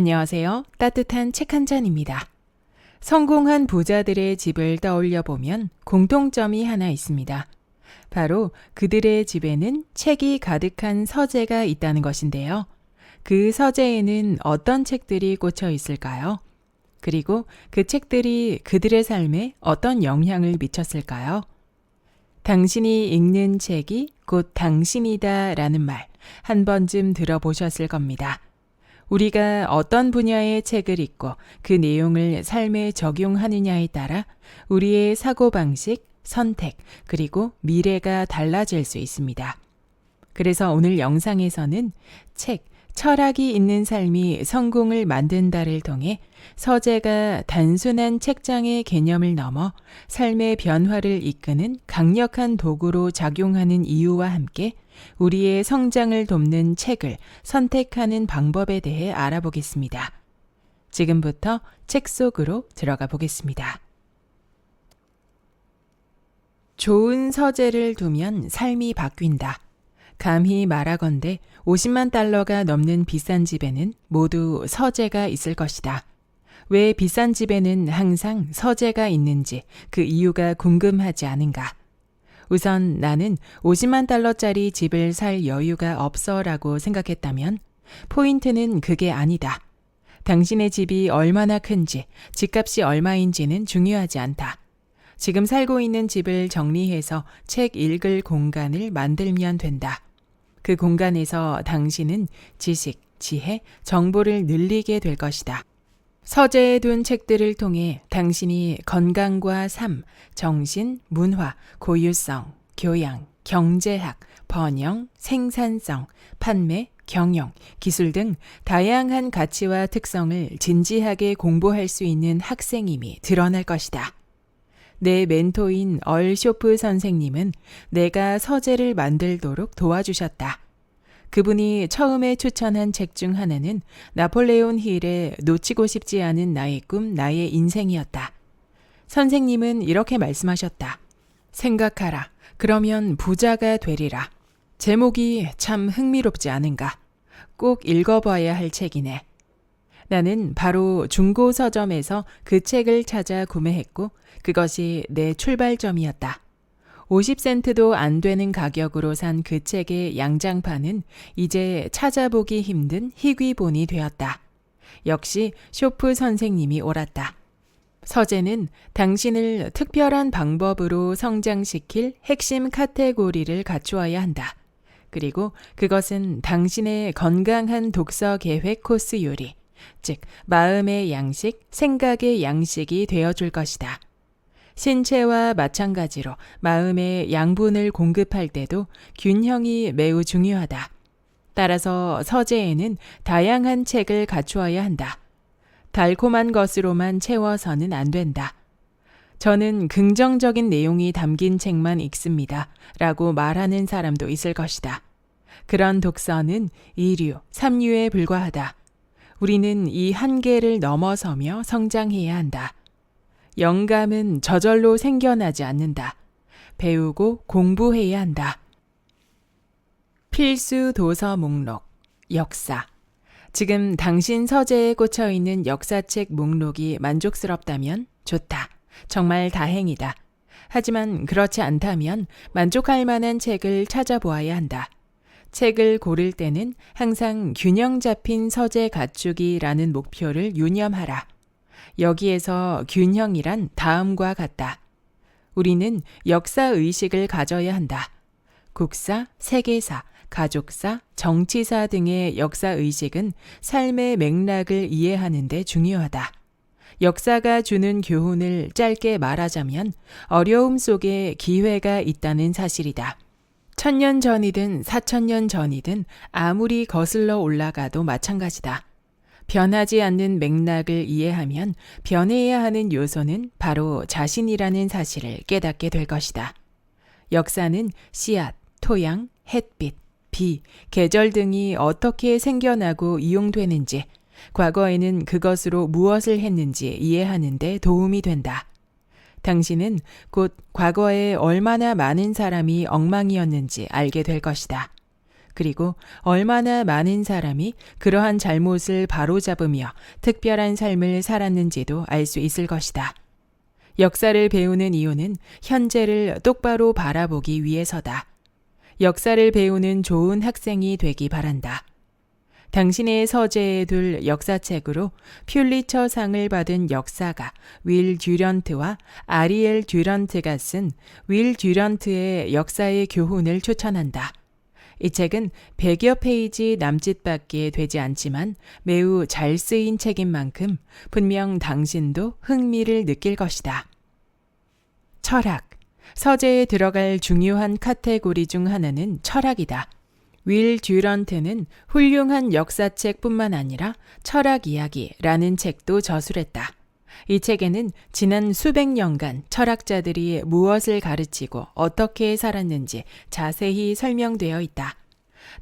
안녕하세요. 따뜻한 책 한 잔입니다. 성공한 부자들의 집을 떠올려 보면 공통점이 하나 있습니다. 바로 그들의 집에는 책이 가득한 서재가 있다는 것인데요. 그 서재에는 어떤 책들이 꽂혀 있을까요? 그리고 그 책들이 그들의 삶에 어떤 영향을 미쳤을까요? 당신이 읽는 책이 곧 당신이다 라는 말 한 번쯤 들어보셨을 겁니다. 우리가 어떤 분야의 책을 읽고 그 내용을 삶에 적용하느냐에 따라 우리의 사고방식, 선택, 그리고 미래가 달라질 수 있습니다. 그래서 오늘 영상에서는 책, 철학이 있는 삶이 성공을 만든다를 통해 서재가 단순한 책장의 개념을 넘어 삶의 변화를 이끄는 강력한 도구로 작용하는 이유와 함께 우리의 성장을 돕는 책을 선택하는 방법에 대해 알아보겠습니다. 지금부터 책 속으로 들어가 보겠습니다. 좋은 서재를 두면 삶이 바뀐다. 감히 말하건대 50만 달러가 넘는 비싼 집에는 모두 서재가 있을 것이다. 왜 비싼 집에는 항상 서재가 있는지 그 이유가 궁금하지 않은가? 우선 나는 50만 달러짜리 집을 살 여유가 없어 라고 생각했다면 포인트는 그게 아니다. 당신의 집이 얼마나 큰지, 집값이 얼마인지는 중요하지 않다. 지금 살고 있는 집을 정리해서 책 읽을 공간을 만들면 된다. 그 공간에서 당신은 지식, 지혜, 정보를 늘리게 될 것이다. 서재에 둔 책들을 통해 당신이 건강과 삶, 정신, 문화, 고유성, 교양, 경제학, 번영, 생산성, 판매, 경영, 기술 등 다양한 가치와 특성을 진지하게 공부할 수 있는 학생임이 드러날 것이다. 내 멘토인 얼 쇼프 선생님은 내가 서재를 만들도록 도와주셨다. 그분이 처음에 추천한 책 중 하나는 나폴레온 힐의 놓치고 싶지 않은 나의 꿈, 나의 인생이었다. 선생님은 이렇게 말씀하셨다. 생각하라. 그러면 부자가 되리라. 제목이 참 흥미롭지 않은가? 꼭 읽어봐야 할 책이네. 나는 바로 중고 서점에서 그 책을 찾아 구매했고 그것이 내 출발점이었다. 50센트도 안 되는 가격으로 산 그 책의 양장판은 이제 찾아보기 힘든 희귀본이 되었다. 역시 쇼프 선생님이 옳았다. 서재는 당신을 특별한 방법으로 성장시킬 핵심 카테고리를 갖추어야 한다. 그리고 그것은 당신의 건강한 독서 계획 코스 요리, 즉, 마음의 양식, 생각의 양식이 되어 줄 것이다. 신체와 마찬가지로 마음의 양분을 공급할 때도 균형이 매우 중요하다. 따라서 서재에는 다양한 책을 갖추어야 한다. 달콤한 것으로만 채워서는 안 된다. 저는 긍정적인 내용이 담긴 책만 읽습니다. 라고 말하는 사람도 있을 것이다. 그런 독서는 2류, 3류에 불과하다. 우리는 이 한계를 넘어서며 성장해야 한다. 영감은 저절로 생겨나지 않는다. 배우고 공부해야 한다. 필수 도서 목록, 역사. 지금 당신 서재에 꽂혀 있는 역사책 목록이 만족스럽다면 좋다. 정말 다행이다. 하지만 그렇지 않다면 만족할 만한 책을 찾아보아야 한다. 책을 고를 때는 항상 균형 잡힌 서재 갖추기라는 목표를 유념하라. 여기에서 균형이란 다음과 같다. 우리는 역사 의식을 가져야 한다. 국사, 세계사, 가족사, 정치사 등의 역사 의식은 삶의 맥락을 이해하는 데 중요하다. 역사가 주는 교훈을 짧게 말하자면 어려움 속에 기회가 있다는 사실이다. 천년 전이든 사천년 전이든 아무리 거슬러 올라가도 마찬가지다. 변하지 않는 맥락을 이해하면 변해야 하는 요소는 바로 자신이라는 사실을 깨닫게 될 것이다. 역사는 씨앗, 토양, 햇빛, 비, 계절 등이 어떻게 생겨나고 이용되는지, 과거에는 그것으로 무엇을 했는지 이해하는 데 도움이 된다. 당신은 곧 과거에 얼마나 많은 사람이 엉망이었는지 알게 될 것이다. 그리고 얼마나 많은 사람이 그러한 잘못을 바로잡으며 특별한 삶을 살았는지도 알 수 있을 것이다. 역사를 배우는 이유는 현재를 똑바로 바라보기 위해서다. 역사를 배우는 좋은 학생이 되기 바란다. 당신의 서재에 둘 역사책으로 퓰리처 상을 받은 역사가 윌 듀런트와 아리엘 듀런트가 쓴 윌 듀런트의 역사의 교훈을 추천한다. 이 책은 100여 페이지 남짓밖에 되지 않지만 매우 잘 쓰인 책인 만큼 분명 당신도 흥미를 느낄 것이다. 철학. 서재에 들어갈 중요한 카테고리 중 하나는 철학이다. 윌 듀런트는 훌륭한 역사책뿐만 아니라 철학 이야기라는 책도 저술했다. 이 책에는 지난 수백 년간 철학자들이 무엇을 가르치고 어떻게 살았는지 자세히 설명되어 있다.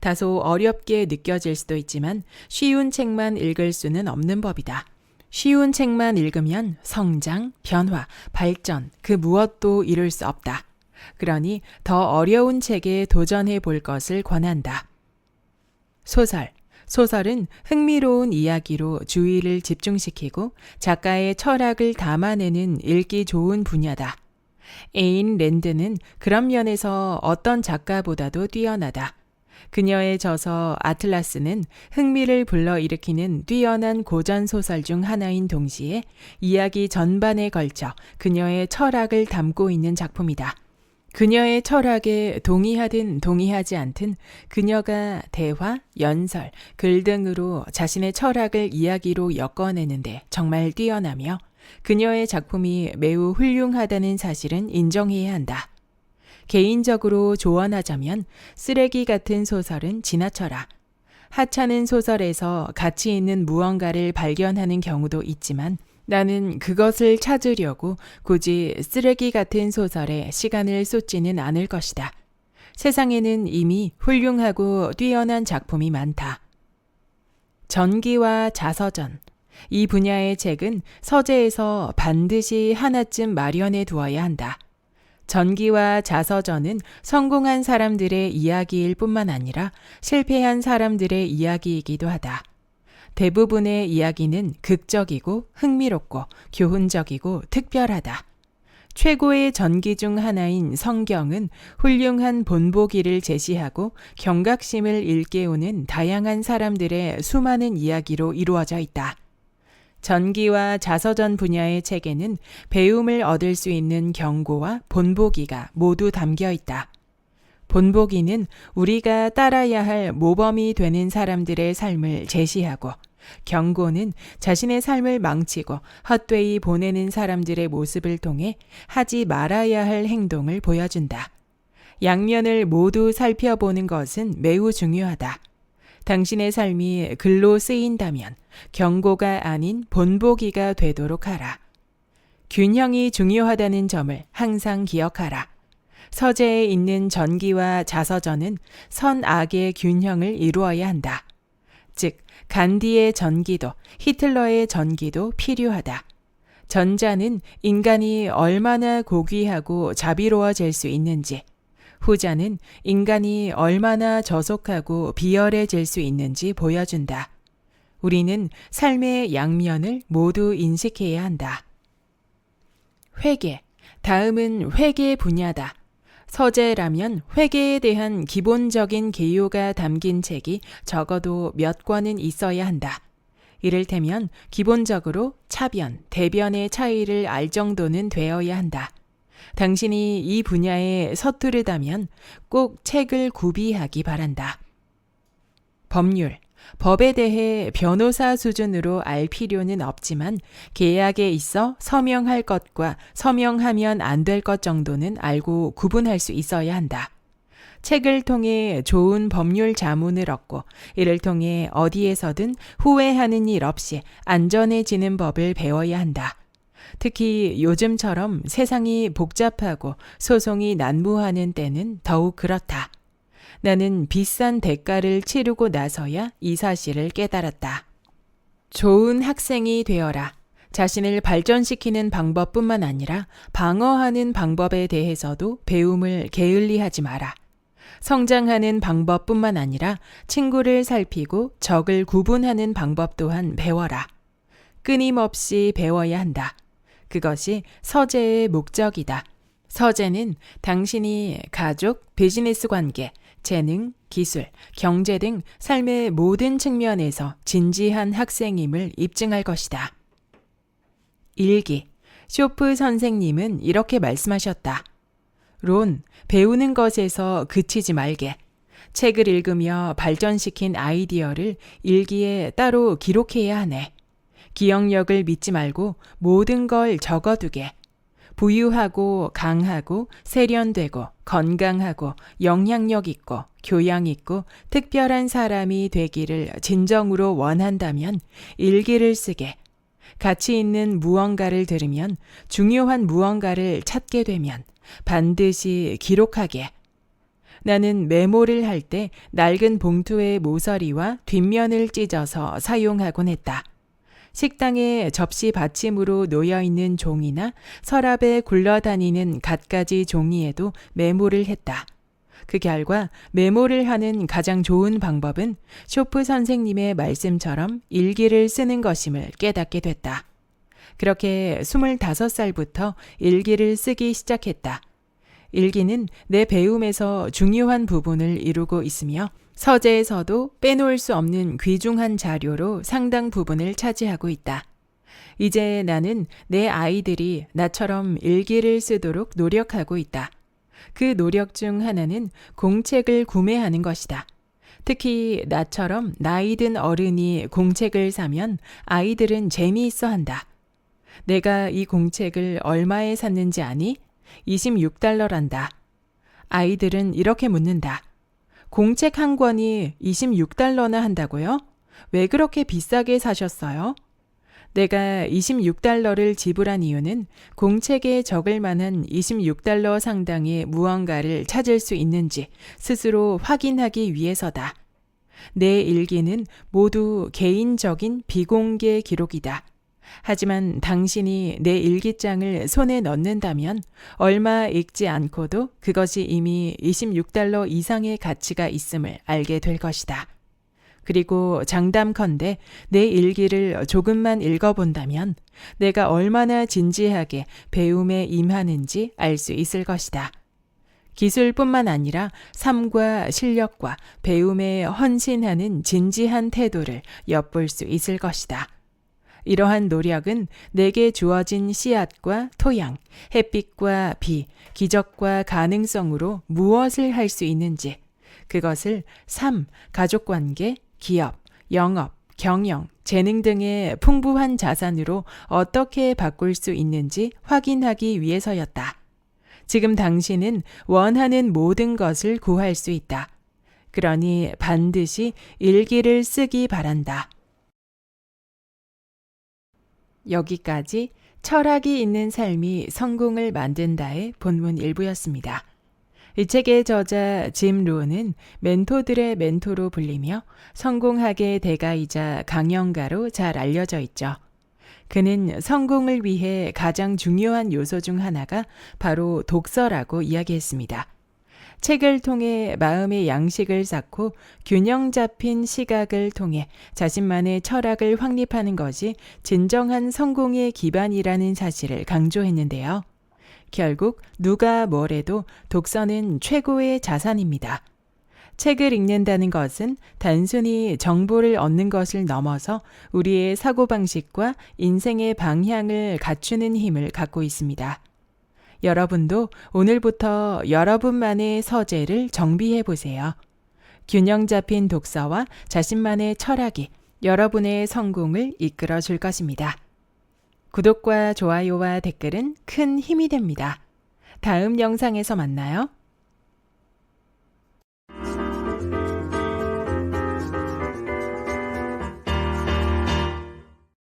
다소 어렵게 느껴질 수도 있지만 쉬운 책만 읽을 수는 없는 법이다. 쉬운 책만 읽으면 성장, 변화, 발전, 그 무엇도 이룰 수 없다. 그러니 더 어려운 책에 도전해 볼 것을 권한다. 소설. 소설은 흥미로운 이야기로 주의를 집중시키고 작가의 철학을 담아내는 읽기 좋은 분야다. 에인 랜드는 그런 면에서 어떤 작가보다도 뛰어나다. 그녀의 저서 아틀라스는 흥미를 불러일으키는 뛰어난 고전 소설 중 하나인 동시에 이야기 전반에 걸쳐 그녀의 철학을 담고 있는 작품이다. 그녀의 철학에 동의하든 동의하지 않든 그녀가 대화, 연설, 글 등으로 자신의 철학을 이야기로 엮어내는데 정말 뛰어나며 그녀의 작품이 매우 훌륭하다는 사실은 인정해야 한다. 개인적으로 조언하자면 쓰레기 같은 소설은 지나쳐라. 하찮은 소설에서 가치 있는 무언가를 발견하는 경우도 있지만 나는 그것을 찾으려고 굳이 쓰레기 같은 소설에 시간을 쏟지는 않을 것이다. 세상에는 이미 훌륭하고 뛰어난 작품이 많다. 전기와 자서전. 이 분야의 책은 서재에서 반드시 하나쯤 마련해 두어야 한다. 전기와 자서전은 성공한 사람들의 이야기일 뿐만 아니라 실패한 사람들의 이야기이기도 하다. 대부분의 이야기는 극적이고 흥미롭고 교훈적이고 특별하다. 최고의 전기 중 하나인 성경은 훌륭한 본보기를 제시하고 경각심을 일깨우는 다양한 사람들의 수많은 이야기로 이루어져 있다. 전기와 자서전 분야의 책에는 배움을 얻을 수 있는 경고와 본보기가 모두 담겨 있다. 본보기는 우리가 따라야 할 모범이 되는 사람들의 삶을 제시하고 경고는 자신의 삶을 망치고 헛되이 보내는 사람들의 모습을 통해 하지 말아야 할 행동을 보여준다. 양면을 모두 살펴보는 것은 매우 중요하다. 당신의 삶이 글로 쓰인다면 경고가 아닌 본보기가 되도록 하라. 균형이 중요하다는 점을 항상 기억하라. 서재에 있는 전기와 자서전은 선악의 균형을 이루어야 한다. 즉, 간디의 전기도 히틀러의 전기도 필요하다. 전자는 인간이 얼마나 고귀하고 자비로워질 수 있는지, 후자는 인간이 얼마나 저속하고 비열해질 수 있는지 보여준다. 우리는 삶의 양면을 모두 인식해야 한다. 회계. 다음은 회계 분야다. 서재라면 회계에 대한 기본적인 개요가 담긴 책이 적어도 몇 권은 있어야 한다. 이를테면 기본적으로 차변, 대변의 차이를 알 정도는 되어야 한다. 당신이 이 분야에 서투르다면 꼭 책을 구비하기 바란다. 법률. 법에 대해 변호사 수준으로 알 필요는 없지만 계약에 있어 서명할 것과 서명하면 안 될 것 정도는 알고 구분할 수 있어야 한다. 책을 통해 좋은 법률 자문을 얻고 이를 통해 어디에서든 후회하는 일 없이 안전해지는 법을 배워야 한다. 특히 요즘처럼 세상이 복잡하고 소송이 난무하는 때는 더욱 그렇다. 나는 비싼 대가를 치르고 나서야 이 사실을 깨달았다. 좋은 학생이 되어라. 자신을 발전시키는 방법뿐만 아니라 방어하는 방법에 대해서도 배움을 게을리하지 마라. 성장하는 방법뿐만 아니라 친구를 살피고 적을 구분하는 방법 또한 배워라. 끊임없이 배워야 한다. 그것이 서재의 목적이다. 서재는 당신이 가족, 비즈니스 관계, 재능, 기술, 경제 등 삶의 모든 측면에서 진지한 학생임을 입증할 것이다. 일기. 쇼프 선생님은 이렇게 말씀하셨다. 론, 배우는 것에서 그치지 말게. 책을 읽으며 발전시킨 아이디어를 일기에 따로 기록해야 하네. 기억력을 믿지 말고 모든 걸 적어두게. 부유하고 강하고 세련되고 건강하고 영향력 있고 교양 있고 특별한 사람이 되기를 진정으로 원한다면 일기를 쓰게. 가치 있는 무언가를 들으면 중요한 무언가를 찾게 되면 반드시 기록하게. 나는 메모를 할 때 낡은 봉투의 모서리와 뒷면을 찢어서 사용하곤 했다. 식당에 접시 받침으로 놓여 있는 종이나 서랍에 굴러다니는 갖가지 종이에도 메모를 했다. 그 결과 메모를 하는 가장 좋은 방법은 쇼프 선생님의 말씀처럼 일기를 쓰는 것임을 깨닫게 됐다. 그렇게 25살부터 일기를 쓰기 시작했다. 일기는 내 배움에서 중요한 부분을 이루고 있으며 서재에서도 빼놓을 수 없는 귀중한 자료로 상당 부분을 차지하고 있다. 이제 나는 내 아이들이 나처럼 일기를 쓰도록 노력하고 있다. 그 노력 중 하나는 공책을 구매하는 것이다. 특히 나처럼 나이 든 어른이 공책을 사면 아이들은 재미있어 한다. 내가 이 공책을 얼마에 샀는지 아니? 26달러란다. 아이들은 이렇게 묻는다. 공책 한 권이 26달러나 한다고요? 왜 그렇게 비싸게 사셨어요? 내가 26달러를 지불한 이유는 공책에 적을 만한 26달러 상당의 무언가를 찾을 수 있는지 스스로 확인하기 위해서다. 내 일기는 모두 개인적인 비공개 기록이다. 하지만 당신이 내 일기장을 손에 넣는다면 얼마 읽지 않고도 그것이 이미 26달러 이상의 가치가 있음을 알게 될 것이다. 그리고 장담컨대 내 일기를 조금만 읽어본다면 내가 얼마나 진지하게 배움에 임하는지 알 수 있을 것이다. 기술뿐만 아니라 삶과 실력과 배움에 헌신하는 진지한 태도를 엿볼 수 있을 것이다. 이러한 노력은 내게 주어진 씨앗과 토양, 햇빛과 비, 기적과 가능성으로 무엇을 할 수 있는지, 그것을 삶, 가족 관계, 기업, 영업, 경영, 재능 등의 풍부한 자산으로 어떻게 바꿀 수 있는지 확인하기 위해서였다. 지금 당신은 원하는 모든 것을 구할 수 있다. 그러니 반드시 일기를 쓰기 바란다. 여기까지 철학이 있는 삶이 성공을 만든다의 본문 일부였습니다. 이 책의 저자 짐 로는 멘토들의 멘토로 불리며 성공학의 대가이자 강연가로 잘 알려져 있죠. 그는 성공을 위해 가장 중요한 요소 중 하나가 바로 독서라고 이야기했습니다. 책을 통해 마음의 양식을 쌓고 균형 잡힌 시각을 통해 자신만의 철학을 확립하는 것이 진정한 성공의 기반이라는 사실을 강조했는데요. 결국 누가 뭐래도 독서는 최고의 자산입니다. 책을 읽는다는 것은 단순히 정보를 얻는 것을 넘어서 우리의 사고방식과 인생의 방향을 갖추는 힘을 갖고 있습니다. 여러분도 오늘부터 여러분만의 서재를 정비해 보세요. 균형 잡힌 독서와 자신만의 철학이 여러분의 성공을 이끌어 줄 것입니다. 구독과 좋아요와 댓글은 큰 힘이 됩니다. 다음 영상에서 만나요.